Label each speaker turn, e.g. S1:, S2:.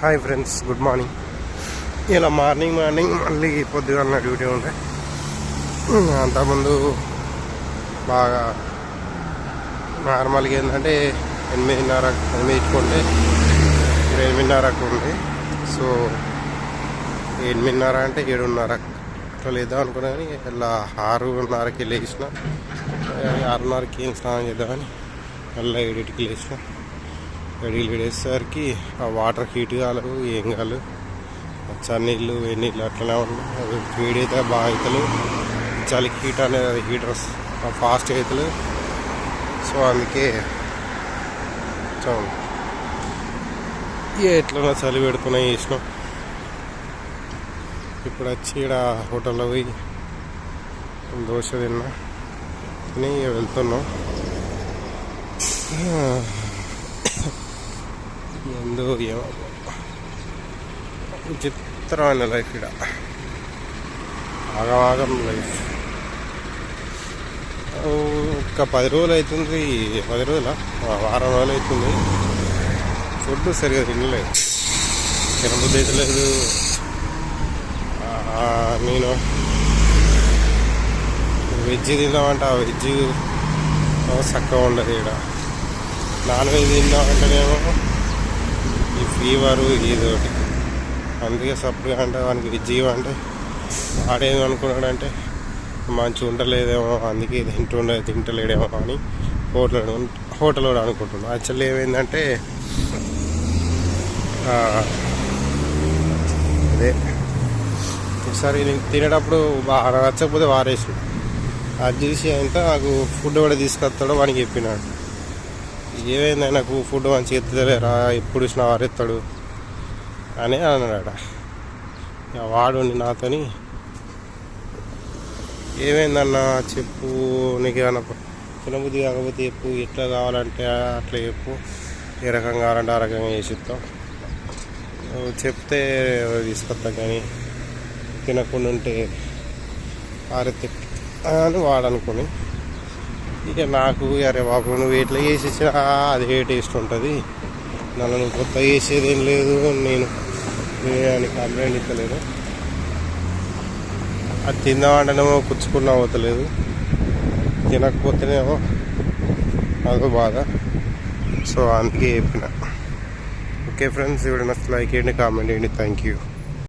S1: Hi friends good morning ఇలా morning morning మళ్ళీ పొద్దుగా నా డ్యూటీ ఉండే. అంతకుముందు బాగా నార్మల్గా ఏంటంటే ఎనిమిదిన్నర ఎనిమిదికి ఉండే ఇప్పుడు ఎనిమిదిన్నరకు ఉంది సో ఎనిమిదిన్నర అంటే ఏడున్నర అట్లా లేద్దాం అనుకున్నా కానీ ఇలా ఆరున్నరకి లేచిన ఆరున్నరకి ఏం స్నానం చేద్దామని మళ్ళీ ఏడింటికి లేచిన. గడిలు లేడేసరికి ఆ వాటర్ హీట్ కాలేదు ఏం కాలేదు చన్నీళ్ళు వెన్నీళ్ళు అట్లనే ఉన్నాయి. అవి వేడి అయితే బాగా అవుతలు చలికి హీట్ అనేది అది హీటర్ ఫాస్ట్ అవుతలు సో అందుకే చూడండి ఎట్లన్నా చలి పెడుతున్నాయి చేసినాం. ఇప్పుడు వచ్చి ఇక్కడ హోటల్లో పోయి దోశ తిన్నా. తిని వెళ్తున్నాం. ఎందు ఏమో విచిత్రమైన లైఫ్ ఇక్కడ ఆగమాగం లైఫ్. ఒక పది రోజులు అవుతుంది పది రోజుల? వారం రోజులు అవుతుంది ఫుడ్ సరిగా తినలేదు. తినబుద్ధి అయితే లేదు నేను వెజ్ తిందామంటే ఆ వెజ్ చక్కగా ఉండదు ఇక్కడ నాన్ వెజ్ తిందామంటేనేమో ఫీవరు ఇదోటి అందుకే సపరేట్గా అంటే వానికి వెజ్ అంటే వాడేమి అనుకున్నాడంటే మంచిగా ఉండలేదేమో అందుకే తింటుండే తింటలేడేమో అని హోటల్ హోటల్ కూడా అనుకుంటున్నాను యాక్చువల్లీ ఏమైందంటే అదే ఒకసారి నేను తినేటప్పుడు బాగా నచ్చకపోతే వారేసి అది చూసి అంత నాకు ఫుడ్ కూడా తీసుకొస్తాడో వానికి చెప్పినాడు. ఏమైంది నాకు ఫుడ్ మంచిగా ఎత్తుతలేరా ఎప్పుడు ఇచ్చిన వారెత్తాడు అని అన్నాడట. వాడు నాతోని ఏమైందన్నా? చెప్పు నీకు ఏమన్నా తినబుద్ధి కాకపోతే చెప్పు ఎట్లా కావాలంటే అట్లా చెప్పు. ఏ రకంగా కావాలంటే ఆ రకంగా చేసి ఇస్తాం చెప్తే తీసుకొస్తాం కానీ తినకుండా ఉంటే ఆరెత్తి అని వాడనుకొని ఇక నాకు అరే బాబు నువ్వు ఎట్లా చేసి ఇచ్చినా అదే టేస్ట్ ఉంటుంది. నన్ను నువ్వు కొత్త చేసేది ఏం లేదు నేను అని కంప్లైంట్ ఇస్తలేదు అది తిందామంటేనేమో పుచ్చుకున్నా అవుతలేదు తినకపోతేనేమో అదో బాధ. సో అందుకే చెప్పిన. ఓకే ఫ్రెండ్స్ ఎవరైనా లైక్ చేయండి కామెంట్ చేయండి. Thank you